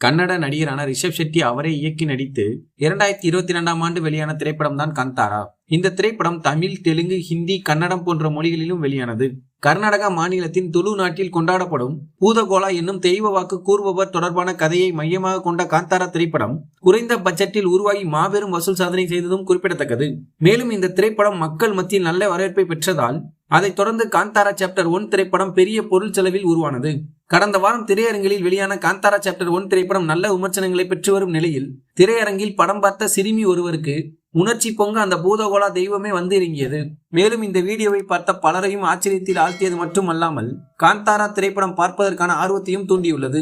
கன்னட நடிகரான ரிஷப் ஷெட்டி அவரை இயக்கி நடித்து இரண்டாயிரத்தி இருபத்தி இரண்டாம் ஆண்டு வெளியான திரைப்படம் தான் கந்தாரா. இந்த திரைப்படம் தமிழ் தெலுங்கு ஹிந்தி கன்னடம் போன்ற மொழிகளிலும் வெளியானது. கர்நாடகா மாநிலத்தின் துளு நாட்டில் கொண்டாடப்படும் பூதகோலா என்னும் தெய்வ வாக்கு கூறுபவர் தொடர்பான கதையை மையமாக கொண்ட காந்தாரா திரைப்படம் குறைந்த பட்ஜெட்டில் உருவாகி மாபெரும் வசூல் சாதனை செய்ததும் குறிப்பிடத்தக்கது. மேலும் இந்த திரைப்படம் மக்கள் மத்தியில் நல்ல வரவேற்பை பெற்றதால் அதைத் தொடர்ந்து காந்தாரா சாப்டர் ஒன் திரைப்படம் பெரிய பொருள் செலவில் உருவானது. கடந்த வாரம் திரையரங்கில் வெளியான காந்தாரா சாப்டர் ஒன் திரைப்படம் நல்ல விமர்சனங்களை பெற்று வரும் நிலையில் திரையரங்கில் படம் பார்த்த சிறுமி ஒருவருக்கு உணர்ச்சி பொங்க அந்த பூதகோலா தெய்வமே வந்து இறங்கியது மேலும் இந்த வீடியோவை பார்த்த பலரையும் ஆச்சரியத்தில் ஆழ்த்தியது மட்டுமல்லாமல் காந்தாரா திரைப்படம் பார்ப்பதற்கான ஆர்வத்தையும் தூண்டியுள்ளது.